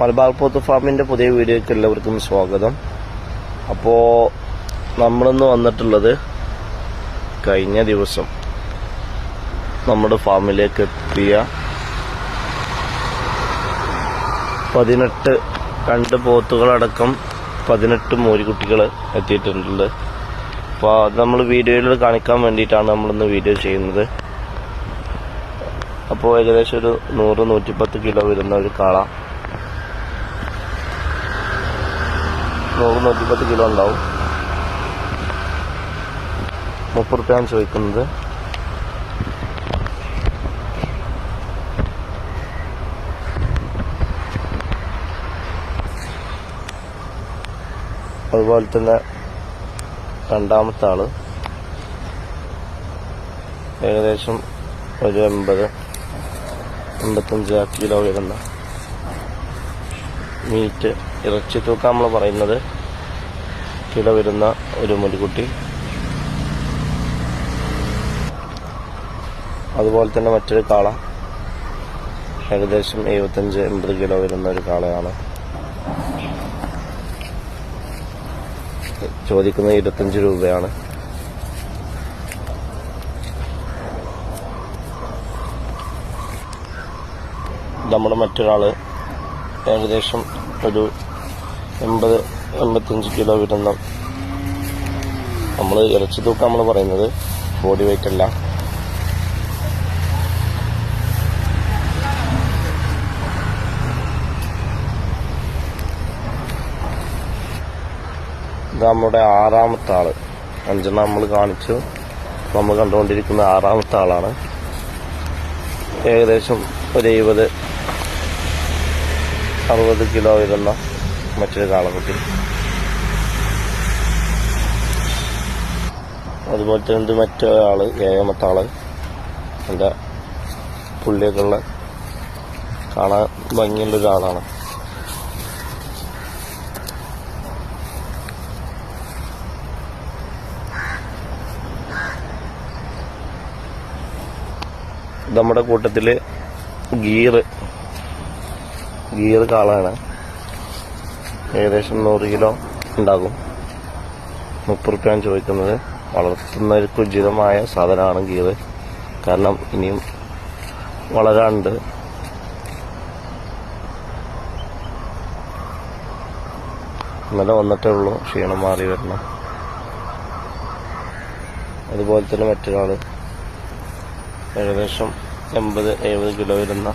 മലബാർ പോത്ത് ഫാമിന്റെ പുതിയ വീഡിയോയ്ക്ക് എല്ലാവർക്കും സ്വാഗതം. അപ്പോൾ നമ്മളിന്ന് വന്നിട്ടുള്ളത് കഴിഞ്ഞ ദിവസം നമ്മുടെ ഫാമിലേക്ക് എത്തിയ പതിനെട്ട് രണ്ട് പോത്തുകളടക്കം പതിനെട്ട് മോരിക്കുട്ടികൾ എത്തിയിട്ടുണ്ട് അപ്പോൾ അത് നമ്മൾ വീഡിയോയിൽ കാണിക്കാൻ വേണ്ടിയിട്ടാണ് നമ്മളിന്ന് വീഡിയോ ചെയ്യുന്നത്. അപ്പോൾ ഏകദേശം ഒരു നൂറ് നൂറ്റിപ്പത്ത് കിലോ വരുന്ന ഒരു കാള. നൂറ് നൂറ്റിപ്പത്ത് കിലോ ഉണ്ടാവും. മുപ്പത് റുപ്യാണ് ചോദിക്കുന്നത്. അതുപോലെ തന്നെ രണ്ടാമത്തെ ആൾ. ഏകദേശം ഒരു എൺപത് എൺപത്തഞ്ച് കിലോ വരുന്ന മീറ്റ് ഇറച്ചി തൂക്കം നമ്മൾ പറയുന്നത്. കിലോ വരുന്ന ഒരു മുടിക്കുട്ടി അതുപോലെ തന്നെ മറ്റൊരു കാള. ഏകദേശം എഴുപത്തഞ്ച് എൺപത് കിലോ വരുന്ന ഒരു കാളയാണ്. ചോദിക്കുന്നത് ഇരുപത്തഞ്ച് രൂപയാണ്. നമ്മുടെ മറ്റൊരാൾ ഏകദേശം ഒരു എൺപത് എൺപത്തഞ്ച് കിലോ വരുന്ന നമ്മൾ ഇറച്ചി തൂക്കം നമ്മൾ പറയുന്നത് ബോഡി വെയിറ്റ് അല്ല. നമ്മുടെ ആറാമത്തെ ആൾ. അഞ്ചെണ്ണം നമ്മൾ കാണിച്ചു. നമ്മൾ കണ്ടുകൊണ്ടിരിക്കുന്ന ആറാമത്തെ ആളാണ്. ഏകദേശം ഒരു എഴുപത് അറുപത് കിലോ വരുന്ന മറ്റൊരു കാളക്കുട്ടി അതുപോലെ തന്നെ ഇത് മറ്റേ ആൾ ഏഴാമത്തെ ആൾ എന്റെ പുള്ളിയൊക്കെ ഉള്ള കാണാൻ ഭംഗിയുള്ള ഒരാളാണ് നമ്മുടെ കൂട്ടത്തിൽ ഗീറ് ഗീറ് കാളാണ്. ഏകദേശം നൂറ് കിലോ ഉണ്ടാകും. മുപ്പത് റുപ്യാണ് ചോദിക്കുന്നത്. വളർത്തുന്നവർക്ക് ഉചിതമായ സാധനമാണ് ഗീറ് കാരണം ഇനിയും വളരാണ്ട് ഇന്നലെ വന്നിട്ടേ ഉള്ളൂ. ക്ഷീണം മാറി വരണം. അതുപോലെ തന്നെ മറ്റൊരാൾ ഏകദേശം എൺപത് എഴുപത് കിലോ വരുന്ന